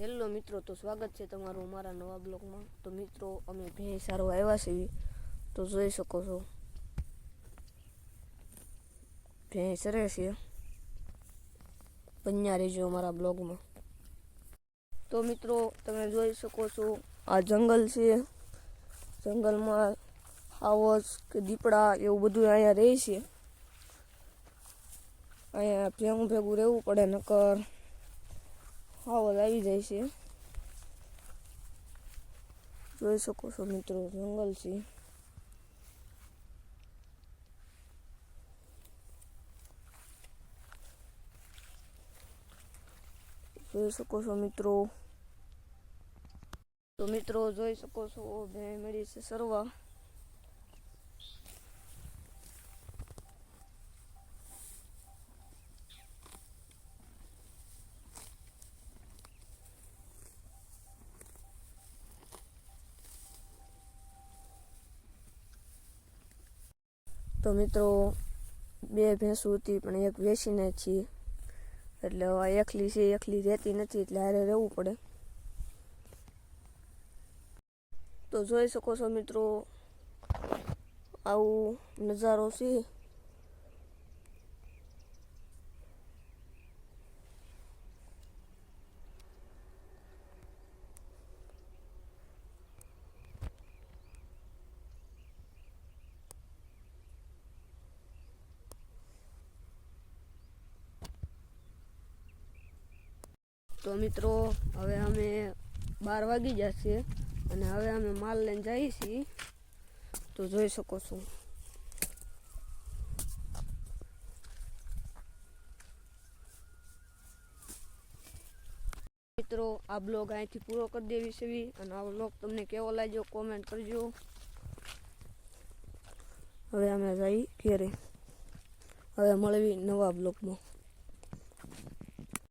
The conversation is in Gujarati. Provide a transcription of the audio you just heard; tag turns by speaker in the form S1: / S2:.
S1: હેલો મિત્રો, તો સ્વાગત છે તમારું અમારા નવા બ્લોગમાં. તો મિત્રો, અમે ભેંસ સારો આવ્યા છીએ. તો જોઈ શકો છો. ભેંસ રહે છે. બન્યા રહેજો અમારા બ્લોગમાં. તો મિત્રો, તમે જોઈ શકો છો, આ જંગલ છે. જંગલમાં હાવસ કે દીપડા એવું બધું અહીંયા રહે છે. અહીંયા ભેગું ભેગું રહેવું પડે નકર. હાવસ આવી જાય છે. જોઈ શકો છો મિત્રો, જંગલ છે. જોઈ શકો છો મિત્રો. તો મિત્રો, જોઈ શકો છો, બે મળી છે, સરવા. તો મિત્રો, બે ભેંસું હતી પણ એક વેચીને છીએ. એટલે હવે એકલી છે, એકલી રહેતી નથી, એટલે હારે રહેવું પડે. તો જોઈ શકો છો મિત્રો, આવું નજારો છે. તો મિત્રો, હવે અમે બાર વાગી જશે અને હવે અમે માલ લઈને જઈએ છીએ. તો જોઈ શકો છો. મિત્રો, આ બ્લોગ અહીંથી પૂરો કરી દેવી છે. અને આ બ્લોગ તમને કેવો લાગ્યો કોમેન્ટ કરજો. હવે અમે જઈ ઘેરે. હવે મળવી નવા બ્લોગમાં.